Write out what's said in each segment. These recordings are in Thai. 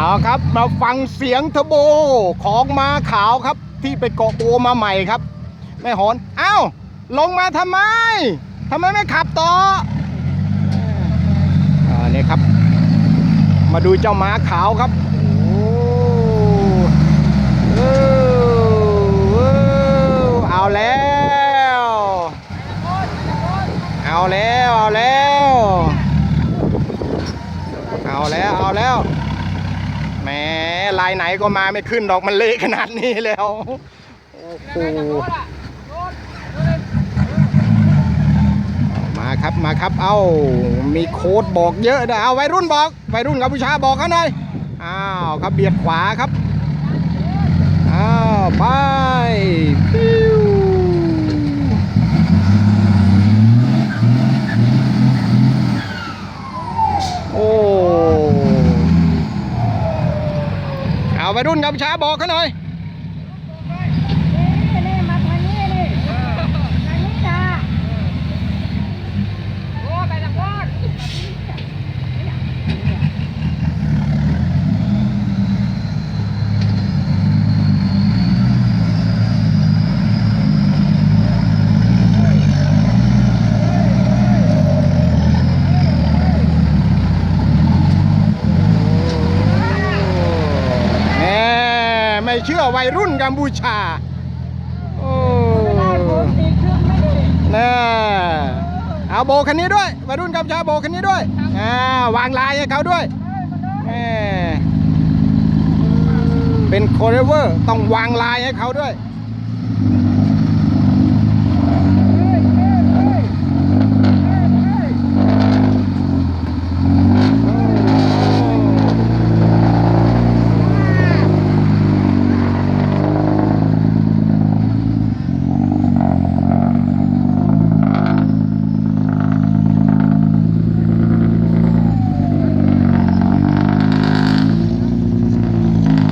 เอาครับมาฟังเสียงเทอร์โบของม้าขาวครับ ที่ไปเกาะโบมาใหม่ครับแม่หอนอ้าวลงมาทำไมทำไมไม่ขับต่ออ่านี่ครับ มาดูเจ้าม้าขาวครับโอ้เออเออเอาแล้ว เอาแล้ว เอาแล้ว เอาแล้วเอาแล้ว แม้ลายไหนก็มาไม่ขึ้นดอกมันเละขนาดนี้แล้ว โอ้โห มาครับมาครับ เอ้า มีโค้ดบอกเยอะนะเอาวัยรุ่นบอก วัยรุ่นกัมพูชาบอกเขาหน่อย อ้าวครับเบียดขวาครับ อ้าว ไปปิ้วโอ้เอา วัยรุ่นกัมพูชาบอกเขาหน่อย นี่นี่มาทางนี้นี่ทางนี้จ้าโอ้ไปตะโกน แหมไม่ เชื่อวัยรุ่นกัมพูชา โอ้น่าเอาโบคันนี้ด้วยวัยรุ่นกัมพูชาโบคันนี้ด้วยอ่าวางลายให้เขาด้วยแหมเป็นโคเรเวอร์ต้องวางลายให้เขาด้วย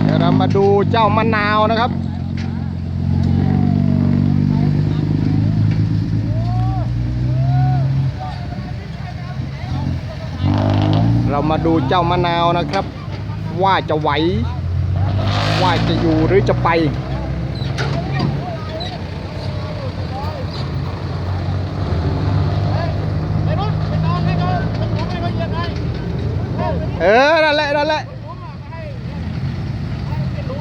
เดี๋ยว เรามาดูเจ้ามะนาวนะครับ เรามาดูเจ้ามะนาวนะครับ ว่าจะไหว ว่าจะอยู่หรือจะไปเออนั่นแหละนั่นแหละ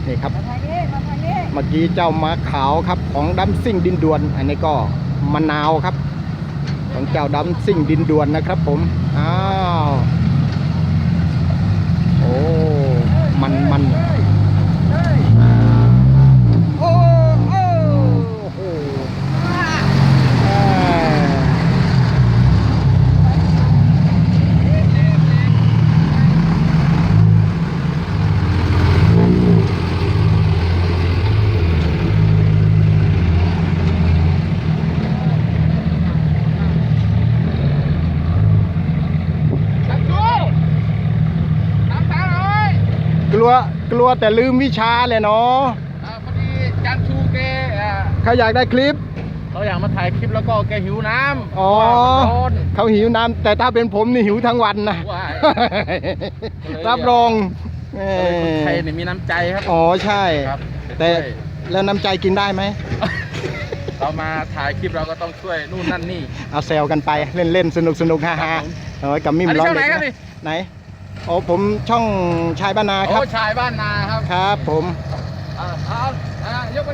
นี่ครับทางนี้มาทางนี้เมื่อกี้เจ้าม้าขาวครับของดัมซิ่งดินดวน อันนี้ก็มะนาวครับ ของเจ้าดัมซิ่งดินดวนนะครับ ผมอ้าวโอ้มันมันโอ้โอ้โหอ่าก ลัวกลัวแต่ลืมวิชาเลยเนาะอ่าพอดีจันชูแกอ่าเขาอยากได้คลิป เขาอยากมาถ่ายคลิปแล้วก็แกหิวน้ำอ๋อ เพราะว่ามันร้อน เขาหิวน้ำแต่ถ้าเป็นผมนี่หิวทั้งวันนะว้าย รับรองเอก็เลยคนไทยอเนี่ยมีน้ำใจครับอ๋อใช่ ครับแต่ช่วยแล้วน้ำใจกินได้ไหมเรามาถ่ายคลิปเราก็ต้องช่วยนู่นนั่นนี่ เอาแซวกันไปเล่นเล่นๆสนุกสนุกฮ่าครัฮ่าบผม เอาไว้กับมิมอันนี้ร้องช่องไหนเด็กครับนะนี่ไหน โอ้ผมช่องชายบ้านนาคโอ้รับชายบ้านนาครับ ครับผมอ่าเอาอ่ายกไป